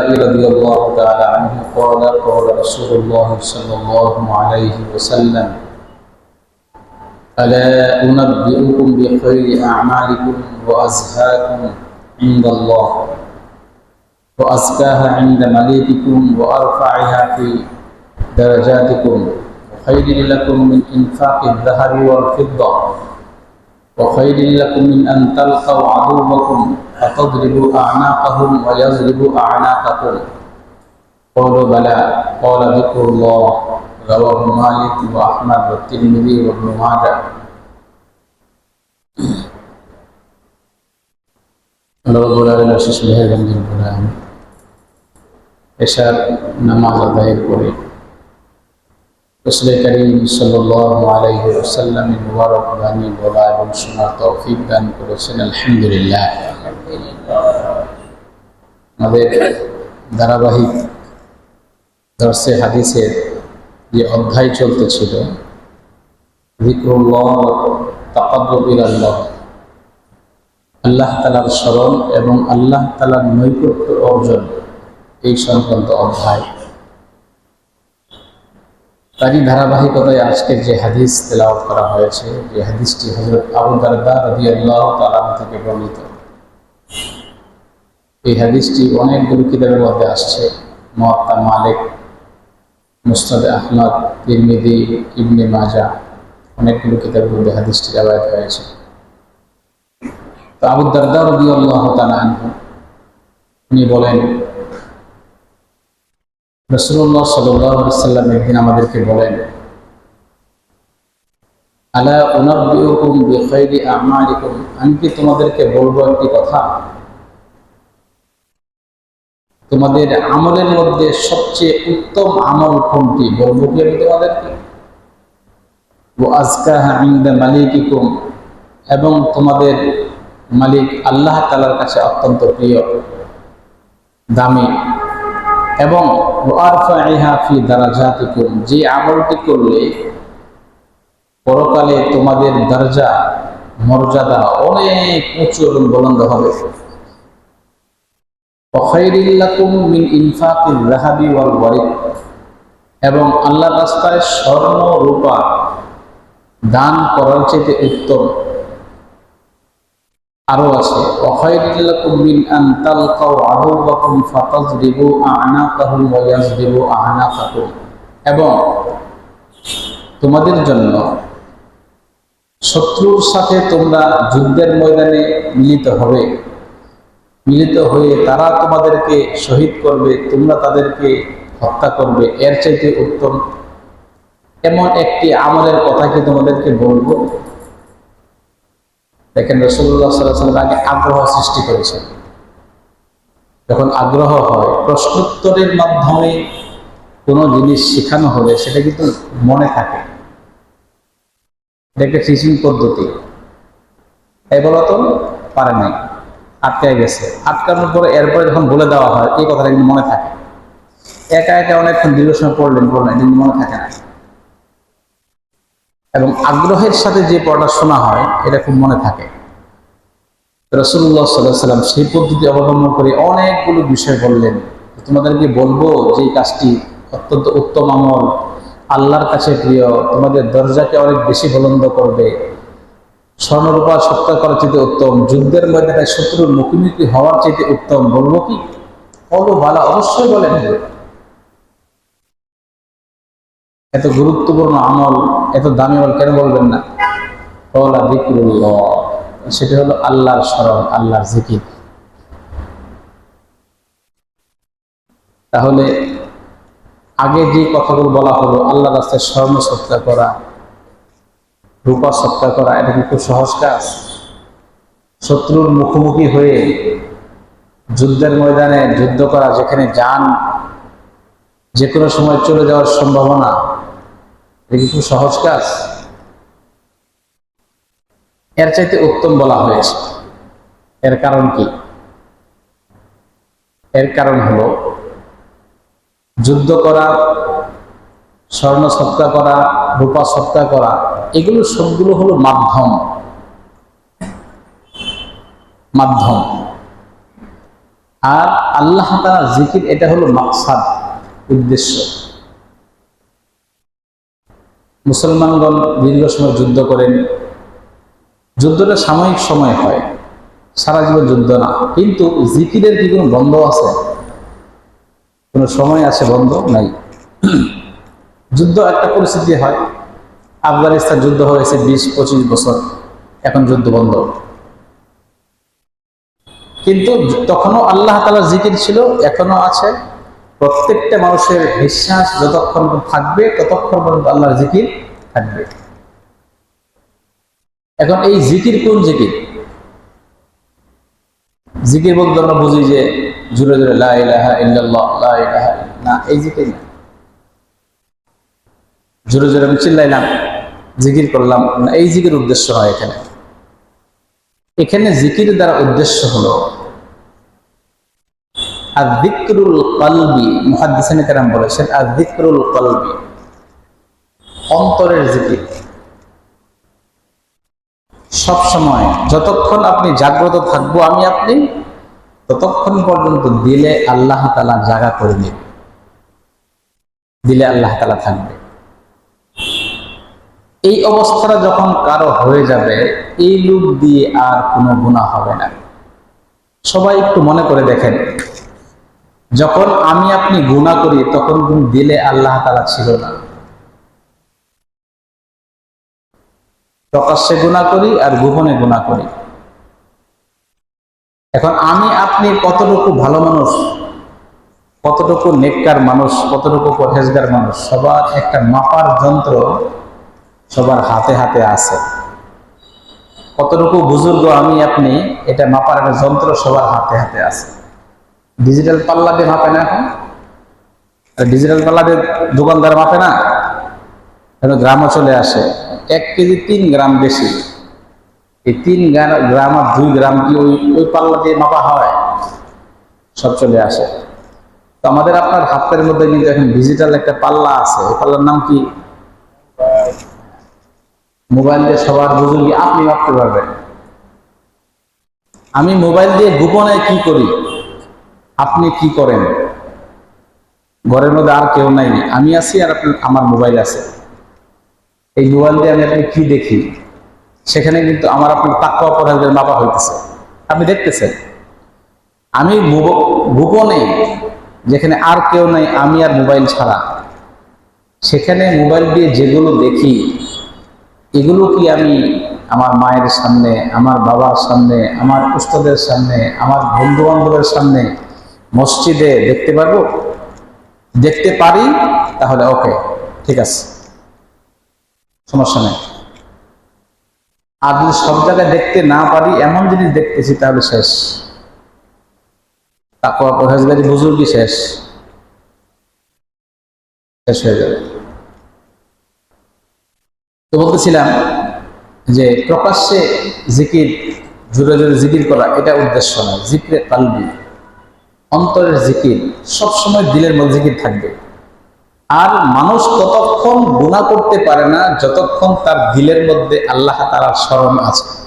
رضي الله تعالى عنه قال قال رسول الله صلى الله عليه وسلم ألا أنبئكم بخير أعمالكم وأزهاكم عند الله وأزكاها عند مليككم وأرفعها في درجاتكم وخير لكم من إنفاق الذهب والفضة وخير لكم من أن تلقوا عدوكم فتضربوا أعناقهم ويضربوا أعناقكم قالوا بلى قال ذكر الله رواه مالك وأحمد والترمذي وابن ماجه রব্বুল আলামিন শেষ মেহেরবানি করে আমি এশার নামাজ আদায়ের করে ধারাবাহিক দর্শে হাদিসের যে অধ্যায় চলতেছিল তাকাব্বুল আল্লাহ আল্লাহ তালার স্মরণ এবং আল্লাহ তালার নৈকট্য অর্জন, এই সংক্রান্ত অধ্যায়। তারই ধারাবাহিকতায় আজকের যে হাদিস তেলাওয়াত করা হয়েছে, যে হাদিসটি হজরত আবু দারদা রবি আল্লাহ তালাম থেকে বর্ণিত। এই হাদিসটি অনেকগুলো কিতাবের মধ্যে আসছে। মহাত্মা মালিক মুস্তাদ আহমদ, তিরমিদি, ইবনে মাজা, অনেকগুলো কিতাবের মধ্যে হাদিসটি রেবায়ত হয়েছে। তো আবু দারদা রবি আল্লাহ তালা উনি বলেন রসুল্লাহ সাল্লাম একদিন আমাদেরকে বলেন আমি তোমাদেরকে বলব একটি কথা? তোমাদের আমলের মধ্যে সবচেয়ে উত্তম আমল কোনটি বলব কি আমি তোমাদেরকে? ও এবং তোমাদের মালিক আল্লাহ তালার কাছে অত্যন্ত প্রিয়, দামি। এবং যে আমলটি করলে পরকালে তোমাদের দরজা, মর্যাদা অনেক উঁচু এবং বলন্দ হবে। এবং আল্লাহ রাস্তায় স্বর্ণ রূপা দান করার চেয়ে উত্তম। আরও আছে আন এবং তোমাদের জন্য শত্রুর সাথে তোমরা যুদ্ধের ময়দানে মিলিত হবে। মিলিত হয়ে তারা তোমাদেরকে শহীদ করবে, তোমরা তাদেরকে হত্যা করবে। এর চাইতে উত্তম এমন একটি আমলের কথা কি তোমাদেরকে বলব। দেখেন রসুল্লাহ সাল্লাম আগে আগ্রহ সৃষ্টি করেছে যখন আগ্রহ হয়, প্রশ্নোত্তরের মাধ্যমে কোনো জিনিস শেখানো হলে সেটা কিন্তু মনে থাকে। এটা একটা টিচিং পদ্ধতি। এই বলা তো পারে নাই, আটকায় গেছে। আটকানোর পরে এরপরে যখন বলে দেওয়া হয়, এই কথাটা কিন্তু মনে থাকে। একা একা অনেকক্ষণ দীর্ঘ সময় পড়লেন পড়লেন কিন্তু মনে থাকে না। এবং আগ্রহের সাথে যে পড়াটা শোনা হয়, এটা খুব মনে থাকে। রসুল্লাহ সাল্লাহ সাল্লাম সেই পদ্ধতি অবলম্বন করে অনেকগুলো বিষয় বললেন। তোমাদেরকে বলব যে কাজটি অত্যন্ত উত্তম আমল। আল্লাহর কাছে প্রিয়, তোমাদের দরজাকে অনেক বেশি বলন্দ করবে। স্বর্ণরূপা সত্তা করার চাইতে উত্তম, যুদ্ধের ময়দানে শত্রুর মুখোমুখি হওয়ার চাইতে উত্তম। বলব কি? ভালো অবশ্যই বলেন। এত গুরুত্বপূর্ণ আমল, এত দামি আমল কেন বলবেন না? সেটা হলো আল্লাহর স্মরণ, আল্লাহর জিকির। তাহলে আগে যে কথাগুলো বলা হলো আল্লাহ রাস্তায় স্বর্ণ সত্তা করা, রূপা সত্তা করা, এটা কি খুব সহজ কাজ? শত্রুর মুখোমুখি হয়ে যুদ্ধের ময়দানে যুদ্ধ করা, যেখানে যান যে কোনো সময় চলে যাওয়ার সম্ভাবনা সহজ কাজ? এর চাইতে উত্তম বলা হয়েছে। এর কারণ কি? এর কারণ হলো, যুদ্ধ করা, স্বর্ণ সৎকা করা, রূপা সৎকা করা, এগুলো সবগুলো হলো মাধ্যম। মাধ্যম। আর আল্লাহ তাআলার জিকির, এটা হলো মাকসাদ, উদ্দেশ্য। মুসলমানগণ দীর্ঘ সময় যুদ্ধ করেন। যুদ্ধটা সাময়িক সময় হয়, সারা জীবন যুদ্ধ না। কিন্তু জিকিরের কি কোনো বন্ধ আছে? কোনো সময় আছে বন্ধ? নাই। যুদ্ধ একটা পরিস্থিতি হয়। আফগানিস্তান যুদ্ধ হয়েছে বিশ, পঁচিশ বছর। এখন যুদ্ধ বন্ধ। কিন্তু তখনও আল্লাহ তালার জিকির ছিল এখনও আছে। প্রত্যেকটা মানুষের বিশ্বাস যতক্ষণ থাকবে, ততক্ষণ পর্যন্ত আল্লাহর জিকির থাকবে। এখন এই জিকির কোন জিকির? জিকির বলতে আমরা বুঝি যে জুড়ে জুড়ে লা ইলাহা ইল্লাল্লাহ, না, এই জিকির না। জোরে জোরে আমি চিল্লাইলাম, জিকির করলাম, না, এই জিকির উদ্দেশ্য হয় এখানে। এখানে জিকির দ্বারা উদ্দেশ্য হলো সব সময় যতক্ষণ আপনি জাগ্রত থাকব আমি আপনি, ততক্ষণ পর্যন্ত দিলে আল্লাহ তালা জাগা করে নেবে দিলে আল্লাহ তালা থাকবে। এই অবস্থাটা যখন কারও হয়ে যাবে, এই লুক দিয়ে আর কোনো গুণা হবে না। সবাই একটু মনে করে দেখেন যখন আমি আপনি গুণা করি, তখন দিলে আল্লাহ তালা ছিল না। প্রকাশ্যে গুণা করি আর গোপনে গুণা করি। এখন আমি আপনি কতটুকু ভালো মানুষ, কতটুকু নেককার মানুষ, কতটুকু পরহেজগার মানুষ, সবার একটা মাপার যন্ত্র সবার হাতে হাতে আছে। কতটুকু বুজুর্গ আমি আপনি, এটা মাপার একটা যন্ত্র সবার হাতে হাতে আছে। ডিজিটাল পাল্লা দিয়ে মাপে না এখন? ডিজিটাল পাল্লা দিয়ে দোকানদার মাপে না? এখন গ্রামও চলে আসে। এক কেজি তিন গ্রাম বেশি। এই তিন গ্রা- গ্রাম আর দুই গ্রাম কি ওই ওই পাল্লা দিয়ে মাপা হয়? সব চলে আসে। তো আমাদের আপনার হাতের মধ্যে কিন্তু এখন ডিজিটাল একটা পাল্লা আছে। এই পাল্লার নাম কি? মোবাইল দিয়ে সবার বুজুর্গি আপনি মাপতে পারবেন। আমি মোবাইল দিয়ে গোপনে কি করি? আপনি কি করেন? ঘরের মধ্যে আর কেউ নাই। আমি আছি আর আপনি আমার মোবাইল আছে। এই মোবাইল দিয়ে আমি আপনি কি দেখি? সেখানে কিন্তু আমার আপনার তাকুয়া পড়াদের মাপা হইতেছে। আপনি দেখতেছেন? আমি গোপনে যেখানে আর কেউ নাই, আমি আর মোবাইল ছাড়া। সেখানে মোবাইল দিয়ে যেগুলো দেখি, এগুলো কি আমি আমার মায়ের সামনে, আমার বাবার সামনে, আমার উস্তাদের সামনে, আমার বন্ধু বান্ধবের সামনে মসজিদে দেখতে পারব? দেখতে পারি, তাহলে ওকে, ঠিক আছে। সমস্যা নেই। আর যদি সব জায়গায় দেখতে না পারি, এমন জিনিস দেখতেছি, তাহলে শেষ। তাকওয়া পরহেজগারি শেষ। শেষ হয়ে যাবে। তো বলতেছিলাম যে, প্রকাশ্যে জিকির, জোরে জোরে জিকির করা, এটা উদ্দেশ্য নয়। জিক্রে কালবি অন্তরের জিকির, সবসময় দিলের মধ্যে জিকির থাকবে। আর মানুষ ততক্ষণ গুণা করতে পারে না, যতক্ষণ তার দিলের মধ্যে আল্লাহ তার স্মরণ আছে।